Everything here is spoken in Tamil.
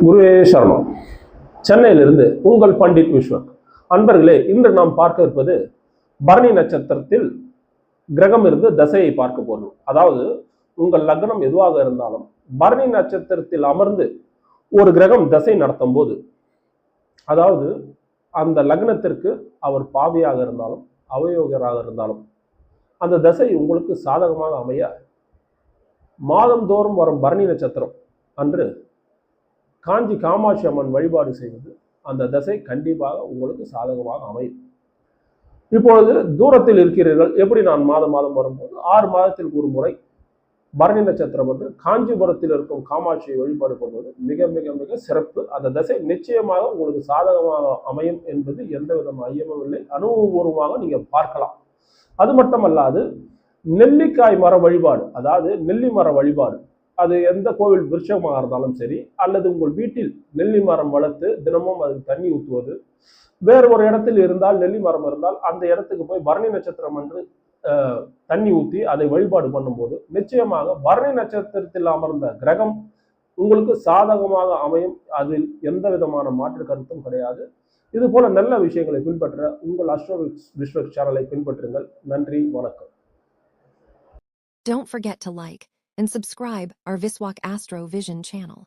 குருவே சரணம். சென்னையிலிருந்து உங்கள் பண்டிட் விஸ்வன். அன்பர்களே இன்று நாம் பார்க்க இருப்பது பரணி நட்சத்திரத்தில் கிரகம் இருந்து தசையை பார்க்க போகிறோம். அதாவது உங்கள் லக்னம் எதுவாக இருந்தாலும் பரணி நட்சத்திரத்தில் அமர்ந்து ஒரு கிரகம் தசை நடத்தும் போது அதாவது அந்த லக்னத்திற்கு அவர் பாவியாக இருந்தாலும் அவயோகராக இருந்தாலும் அந்த தசை உங்களுக்கு சாதகமாக அமைய மாதந்தோறும் வரும் பரணி நட்சத்திரம் அன்று காஞ்சி காமாட்சி அம்மன் வழிபாடு செய்வது அந்த தசை கண்டிப்பாக உங்களுக்கு சாதகமாக அமையும். இப்பொழுது தூரத்தில் இருக்கிறீர்கள். எப்படி நான் மாதம் மாதம் வரும்போது? ஆறு மாதத்திற்கு ஒரு முறை பரணி நட்சத்திரம் என்று காஞ்சிபுரத்தில் இருக்கும் காமாட்சியை வழிபாடு பண்ணுவது மிக மிக மிக சிறப்பு. அந்த தசை நிச்சயமாக உங்களுக்கு சாதகமாக அமையும் என்பது எந்த விதமான ஐயமும் இல்லை. அனுபவபூர்வமாக நீங்கள் பார்க்கலாம். அது மட்டுமல்லாது நெல்லிக்காய் மர வழிபாடு அதாவது நெல்லி மர வழிபாடு அது எந்த கோவில் விருட்சமாக இருந்தாலும் சரி அல்லது உங்கள் வீட்டில் நெல்லி மரம் வளர்த்து தினமும் அதுக்கு தண்ணி ஊற்றுவது வேறு ஒரு இடத்தில் இருந்தால் நெல்லி மரம் இருந்தால் அந்த இடத்துக்கு போய் பரணி நட்சத்திரம் என்று தண்ணி ஊற்றி அதை வழிபாடு பண்ணும்போது நிச்சயமாக பரணி நட்சத்திரத்தில் அமர்ந்த கிரகம் உங்களுக்கு சாதகமாக அமையும். அதில் எந்த விதமான மாற்று கருத்தும் கிடையாது. இது போல நல்ல விஷயங்களை பின்பற்ற உங்கள் அஸ்ட்ரோ விஸ்வக் சேனலை பின்பற்றுங்கள். நன்றி வணக்கம். Don't forget to like and subscribe our Viswak Astro Vision channel.